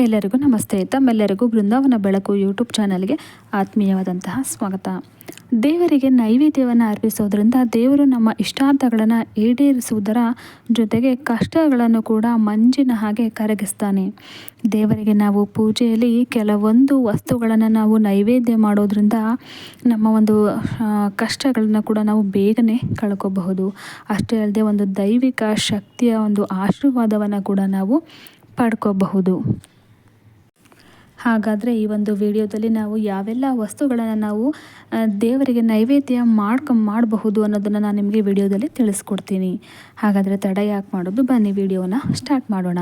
ಎಲ್ಲರಿಗೂ ನಮಸ್ತೆ. ತಮ್ಮೆಲ್ಲರಿಗೂ ಬೃಂದಾವನ ಬೆಳಕು ಯೂಟ್ಯೂಬ್ ಚಾನಲ್ಗೆ ಆತ್ಮೀಯವಾದಂತಹ ಸ್ವಾಗತ. ದೇವರಿಗೆ ನೈವೇದ್ಯವನ್ನು ಅರ್ಪಿಸೋದ್ರಿಂದ ದೇವರು ನಮ್ಮ ಇಷ್ಟಾರ್ಥಗಳನ್ನು ಈಡೇರಿಸುವುದರ ಜೊತೆಗೆ ಕಷ್ಟಗಳನ್ನು ಕೂಡ ಮಂಜಿನ ಹಾಗೆ ಕರಗಿಸ್ತಾನೆ. ದೇವರಿಗೆ ನಾವು ಪೂಜೆಯಲ್ಲಿ ಕೆಲವೊಂದು ವಸ್ತುಗಳನ್ನು ನಾವು ನೈವೇದ್ಯ ಮಾಡೋದ್ರಿಂದ ನಮ್ಮ ಒಂದು ಕಷ್ಟಗಳನ್ನು ಕೂಡ ನಾವು ಬೇಗನೆ ಕಳ್ಕೋಬಹುದು. ಅಷ್ಟೇ ಅಲ್ಲದೆ ಒಂದು ದೈವಿಕ ಶಕ್ತಿಯ ಒಂದು ಆಶೀರ್ವಾದವನ್ನು ಕೂಡ ನಾವು ಪಡ್ಕೋಬಹುದು. ಹಾಗಾದರೆ ಈ ಒಂದು ವಿಡಿಯೋದಲ್ಲಿ ನಾವು ಯಾವೆಲ್ಲ ವಸ್ತುಗಳನ್ನು ನಾವು ದೇವರಿಗೆ ನೈವೇದ್ಯ ಮಾಡ್ಕೊ, ಮಾಡಬಹುದು ಅನ್ನೋದನ್ನು ನಾನು ನಿಮಗೆ ವಿಡಿಯೋದಲ್ಲಿ ತಿಳಿಸ್ಕೊಡ್ತೀನಿ. ಹಾಗಾದರೆ ತಡ ಯಾಕೆ ಮಾಡೋದು? ಬನ್ನಿ ವಿಡಿಯೋನ ಸ್ಟಾರ್ಟ್ ಮಾಡೋಣ.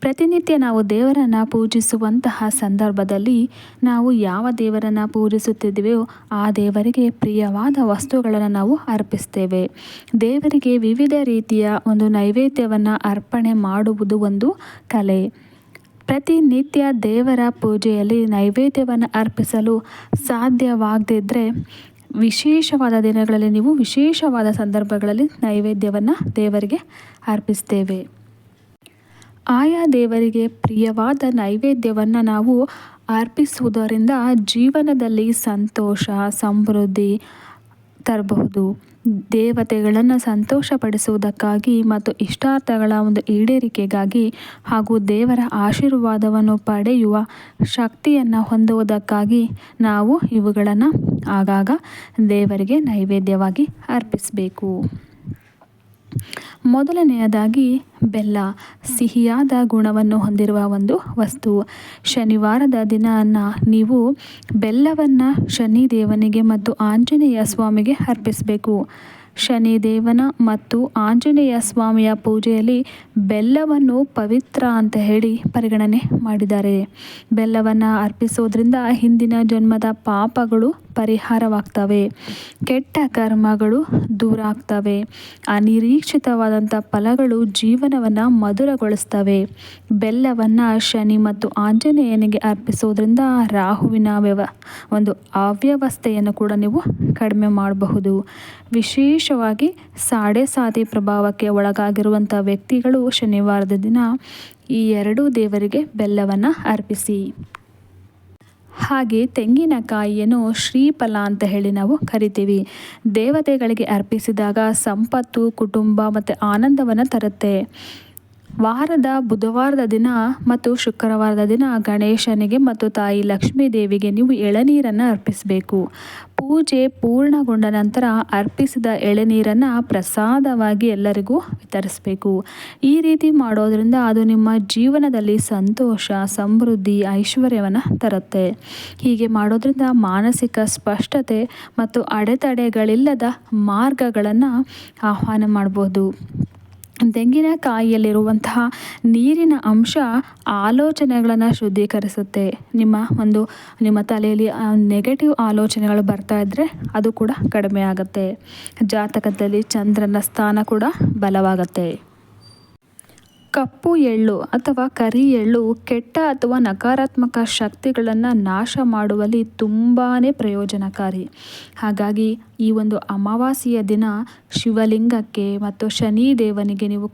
ಪ್ರತಿನಿತ್ಯ ನಾವು ದೇವರನ್ನು ಪೂಜಿಸುವಂತಹ ಸಂದರ್ಭದಲ್ಲಿ ನಾವು ಯಾವ ದೇವರನ್ನು ಪೂಜಿಸುತ್ತಿದ್ದೇವೆಯೋ ಆ ದೇವರಿಗೆ ಪ್ರಿಯವಾದ ವಸ್ತುಗಳನ್ನು ನಾವು ಅರ್ಪಿಸ್ತೇವೆ. ದೇವರಿಗೆ ವಿವಿಧ ರೀತಿಯ ಒಂದು ನೈವೇದ್ಯವನ್ನು ಅರ್ಪಣೆ ಮಾಡುವುದು ಒಂದು ಕಲೆ. ಪ್ರತಿನಿತ್ಯ ದೇವರ ಪೂಜೆಯಲ್ಲಿ ನೈವೇದ್ಯವನ್ನು ಅರ್ಪಿಸಲು ಸಾಧ್ಯವಾಗದಿದ್ದರೆ ವಿಶೇಷವಾದ ದಿನಗಳಲ್ಲಿ ನೀವು ವಿಶೇಷವಾದ ಸಂದರ್ಭಗಳಲ್ಲಿ ನೈವೇದ್ಯವನ್ನು ದೇವರಿಗೆ ಅರ್ಪಿಸ್ತೇವೆ. ಆಯಾ ದೇವರಿಗೆ ಪ್ರಿಯವಾದ ನೈವೇದ್ಯವನ್ನು ನಾವು ಅರ್ಪಿಸುವುದರಿಂದ ಜೀವನದಲ್ಲಿ ಸಂತೋಷ, ಸಮೃದ್ಧಿ ತರಬಹುದು. ದೇವತೆಗಳನ್ನು ಸಂತೋಷಪಡಿಸುವುದಕ್ಕಾಗಿ ಮತ್ತು ಇಷ್ಟಾರ್ಥಗಳ ಒಂದು ಈಡೇರಿಕೆಗಾಗಿ ಹಾಗೂ ದೇವರ ಆಶೀರ್ವಾದವನ್ನು ಪಡೆಯುವ ಶಕ್ತಿಯನ್ನು ಹೊಂದುವುದಕ್ಕಾಗಿ ನಾವು ಇವುಗಳನ್ನು ಆಗಾಗ ದೇವರಿಗೆ ನೈವೇದ್ಯವಾಗಿ ಅರ್ಪಿಸಬೇಕು. ಮೊದಲನೆಯದಾಗಿ ಬೆಲ್ಲ, ಸಿಹಿಯಾದ ಗುಣವನ್ನು ಹೊಂದಿರುವ ಒಂದು ವಸ್ತು. ಶನಿವಾರದ ದಿನ ನೀವು ಬೆಲ್ಲವನ್ನು ಶನಿ ದೇವನಿಗೆ ಮತ್ತು ಆಂಜನೇಯ ಸ್ವಾಮಿಗೆ ಅರ್ಪಿಸಬೇಕು. ಶನಿದೇವನ ಮತ್ತು ಆಂಜನೇಯ ಸ್ವಾಮಿಯ ಪೂಜೆಯಲ್ಲಿ ಬೆಲ್ಲವನ್ನು ಪವಿತ್ರ ಅಂತ ಹೇಳಿ ಪರಿಗಣನೆ ಮಾಡಿದ್ದಾರೆ. ಬೆಲ್ಲವನ್ನು ಅರ್ಪಿಸೋದ್ರಿಂದ ಹಿಂದಿನ ಜನ್ಮದ ಪಾಪಗಳು ಪರಿಹಾರವಾಗ್ತವೆ. ಕೆಟ್ಟ ಕರ್ಮಗಳು ದೂರ ಆಗ್ತವೆ ಅನಿರೀಕ್ಷಿತವಾದಂಥ ಫಲಗಳು ಜೀವನವನ್ನು ಮಧುರಗೊಳಿಸ್ತವೆ. ಬೆಲ್ಲವನ್ನು ಶನಿ ಮತ್ತು ಆಂಜನೇಯನಿಗೆ ಅರ್ಪಿಸೋದ್ರಿಂದ ರಾಹುವಿನ ವ್ಯವ ಒಂದು ಅವ್ಯವಸ್ಥೆಯನ್ನು ಕೂಡ ನೀವು ಕಡಿಮೆ ಮಾಡಬಹುದು. ವಿಶೇಷವಾಗಿ ಸಾಡೆ ಸಾತಿ ಪ್ರಭಾವಕ್ಕೆ ಒಳಗಾಗಿರುವಂಥ ವ್ಯಕ್ತಿಗಳು ಶನಿವಾರದ ದಿನ ಈ ಎರಡೂ ದೇವರಿಗೆ ಬೆಲ್ಲವನ್ನು ಅರ್ಪಿಸಿ. ಹಾಗೆ ತೆಂಗಿನಕಾಯಿಯನ್ನು ಶ್ರೀಫಲ ಅಂತ ಹೇಳಿ ನಾವು ಕರಿತೀವಿ. ದೇವತೆಗಳಿಗೆ ಅರ್ಪಿಸಿದಾಗ ಸಂಪತ್ತು, ಕುಟುಂಬ ಮತ್ತು ಆನಂದವನ್ನು ತರುತ್ತೆ. ವಾರದ, ಬುಧವಾರದ ದಿನ ಮತ್ತು ಶುಕ್ರವಾರದ ದಿನ ಗಣೇಶನಿಗೆ ಮತ್ತು ತಾಯಿ ಲಕ್ಷ್ಮೀ ದೇವಿಗೆ ನೀವು ಎಳನೀರನ್ನು ಅರ್ಪಿಸಬೇಕು. ಪೂಜೆ ಪೂರ್ಣಗೊಂಡ ನಂತರ ಅರ್ಪಿಸಿದ ಎಳನೀರನ್ನು ಪ್ರಸಾದವಾಗಿ ಎಲ್ಲರಿಗೂ ವಿತರಿಸಬೇಕು. ಈ ರೀತಿ ಮಾಡೋದರಿಂದ ಅದು ನಿಮ್ಮ ಜೀವನದಲ್ಲಿ ಸಂತೋಷ, ಸಮೃದ್ಧಿ, ಐಶ್ವರ್ಯವನ್ನು ತರುತ್ತೆ. ಹೀಗೆ ಮಾಡೋದ್ರಿಂದ ಮಾನಸಿಕ ಸ್ಪಷ್ಟತೆ ಮತ್ತು ಅಡೆತಡೆಗಳಿಲ್ಲದ ಮಾರ್ಗಗಳನ್ನು ಆಹ್ವಾನ ಮಾಡ್ಬೋದು. ತೆಂಗಿನಕಾಯಿಯಲ್ಲಿರುವಂತಹ ನೀರಿನ ಅಂಶ ಆಲೋಚನೆಗಳನ್ನು ಶುದ್ಧೀಕರಿಸುತ್ತೆ. ನಿಮ್ಮ ಒಂದು, ನಿಮ್ಮ ತಲೆಯಲ್ಲಿ ನೆಗೆಟಿವ್ ಆಲೋಚನೆಗಳು ಬರ್ತಾ ಇದ್ದರೆ ಅದು ಕೂಡ ಕಡಿಮೆ ಆಗುತ್ತೆ. ಜಾತಕದಲ್ಲಿ ಚಂದ್ರನ ಸ್ಥಾನ ಕೂಡ ಬಲವಾಗುತ್ತೆ. ಕಪ್ಪು ಎಳ್ಳು ಅಥವಾ ಕರಿ ಎಳ್ಳು ಕೆಟ್ಟ ಅಥವಾ ನಕಾರಾತ್ಮಕ ಶಕ್ತಿಗಳನ್ನು ನಾಶ ಮಾಡುವಲ್ಲಿ ತುಂಬಾ ಪ್ರಯೋಜನಕಾರಿ. ಹಾಗಾಗಿ ಈ ಒಂದು ಅಮಾವಾಸ್ಯೆಯ ದಿನ ಶಿವಲಿಂಗಕ್ಕೆ ಮತ್ತು ಶನಿ ದೇವನಿಗೆ ನೀವು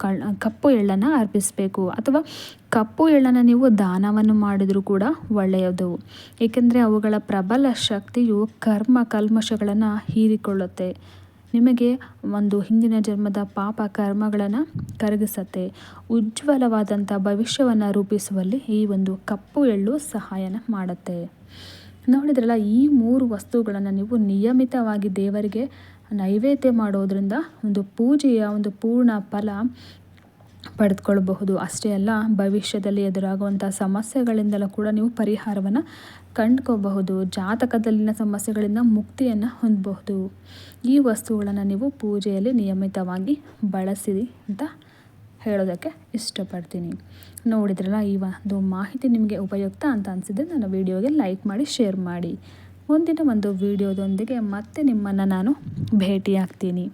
ಕಪ್ಪು ಎಳ್ಳನ್ನು ಅರ್ಪಿಸಬೇಕು ಅಥವಾ ಕಪ್ಪು ಎಳ್ಳನ್ನು ನೀವು ದಾನವನ್ನು ಮಾಡಿದರೂ ಕೂಡ ಒಳ್ಳೆಯದು. ಏಕೆಂದರೆ ಅವುಗಳ ಪ್ರಬಲ ಶಕ್ತಿಯು ಕರ್ಮ ಕಲ್ಮಶಗಳನ್ನು ಹೀರಿಕೊಳ್ಳುತ್ತೆ. ನಿಮಗೆ ಒಂದು ಹಿಂದಿನ ಜನ್ಮದ ಪಾಪ ಕರ್ಮಗಳನ್ನು ಕರಗಿಸತ್ತೆ. ಉಜ್ವಲವಾದಂಥ ಭವಿಷ್ಯವನ್ನು ರೂಪಿಸುವಲ್ಲಿ ಈ ಒಂದು ಕಪ್ಪು ಎಳ್ಳು ಸಹಾಯನ ಮಾಡುತ್ತೆ. ನೋಡಿದ್ರಲ್ಲ, ಈ ಮೂರು ವಸ್ತುಗಳನ್ನು ನೀವು ನಿಯಮಿತವಾಗಿ ದೇವರಿಗೆ ನೈವೇದ್ಯ ಮಾಡೋದರಿಂದ ಒಂದು ಪೂಜೆಯ ಒಂದು ಪೂರ್ಣ ಫಲ ಪಡೆದುಕೊಳ್ಳಬಹುದು. ಅಷ್ಟೇ ಅಲ್ಲ, ಭವಿಷ್ಯದಲ್ಲಿ ಎದುರಾಗುವಂಥ ಸಮಸ್ಯೆಗಳಿಂದಲೂ ಕೂಡ ನೀವು ಪರಿಹಾರವನ್ನು ಕಂಡ್ಕೋಬಹುದು. ಜಾತಕದಲ್ಲಿನ ಸಮಸ್ಯೆಗಳಿಂದ ಮುಕ್ತಿಯನ್ನು ಹೊಂದಬಹುದು. ಈ ವಸ್ತುಗಳನ್ನು ನೀವು ಪೂಜೆಯಲ್ಲಿ ನಿಯಮಿತವಾಗಿ ಬಳಸಿರಿ ಅಂತ ಹೇಳೋದಕ್ಕೆ ಇಷ್ಟಪಡ್ತೀನಿ. ನೋಡಿದ್ರಲ್ಲ, ಈ ಒಂದು ಮಾಹಿತಿ ನಿಮಗೆ ಉಪಯುಕ್ತ ಅಂತ ಅನಿಸಿದ್ರೆ ನನ್ನ ವಿಡಿಯೋಗೆ ಲೈಕ್ ಮಾಡಿ, ಶೇರ್ ಮಾಡಿ. ಮುಂದಿನ ಒಂದು ವಿಡಿಯೋದೊಂದಿಗೆ ಮತ್ತೆ ನಿಮ್ಮನ್ನು ನಾನು ಭೇಟಿಯಾಗ್ತೀನಿ.